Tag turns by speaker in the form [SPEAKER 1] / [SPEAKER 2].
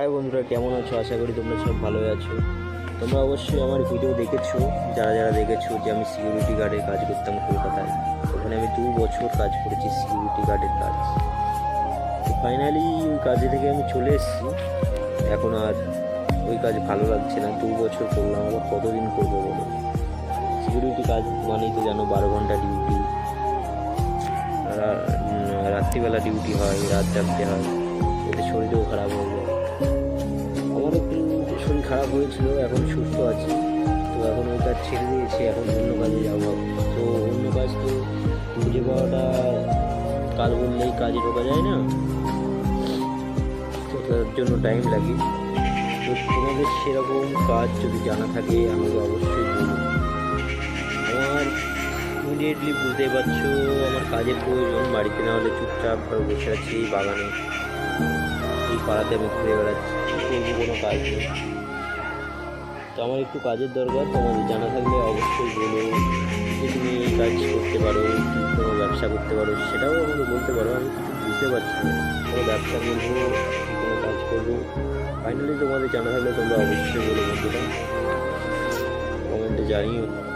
[SPEAKER 1] High বন্ধুরা, কেমন আছো? আশা করি তোমরা সব ভালোই আছো। তোমরা অবশ্যই আমার ভিডিও দেখেছ, যারা যারা দেখেছ যে আমি সিকিউরিটি গার্ডের কাজ করতাম কলকাতায়। ওখানে আমি দু বছর কাজ করেছি সিকিউরিটি গার্ডের কাজ। তো ফাইনালি ওই কাজে থেকে আমি চলে এসেছি। এখন আর ওই কাজ ভালো লাগছে না, দু বছর করলাম, আবার কতদিন করব বলো? সিকিউরিটি কাজ মানেই তো জানো, বারো ঘণ্টা ডিউটি রাত্রিবেলা ডিউটি হয়, রাত জাগতে হয় এতে শরীরও খারাপ হয়ে যায়। খারাপ হয়েছিল, এখন সুস্থ আছি। তো এখন ওই কাজ ছেড়ে দিয়েছি, এখন অন্য কাজে যাব। তো অন্য কাজ তো খুঁজে পাওয়াটা কাজ বললেই কাজে ঢোকা যায় না। তো তার জন্য টাইম লাগে। তো তোমাদের সেরকম কাজ যদি জানা থাকে, আমাকে অবশ্যই আমার ইমিডিয়েটলি বুঝতেই পারছ, আমার কাজের প্রয়োজন। বাড়িতে না হলে চুপচাপ ঘরে বসে আছি, বাগানে। এই পাড়াতে আমি ঘুরে বেড়াচ্ছি। কোনো কাজ নেই। আমার একটু কাজের দরকার, তোমাদের জানা থাকলে অবশ্যই বলো। যে তুমি কাজ করতে পারো কি কোনো ব্যবসা করতে পারো, সেটাও আমাকে বলতে পারো, আমি কিছু বুঝতে পারছি না। কোনো ব্যবসা করব কি কোনো কাজ করব। ফাইনালি তোমাদের জানা থাকলে তোমরা অবশ্যই বলো বন্ধুরা। কমেন্টে জানিও।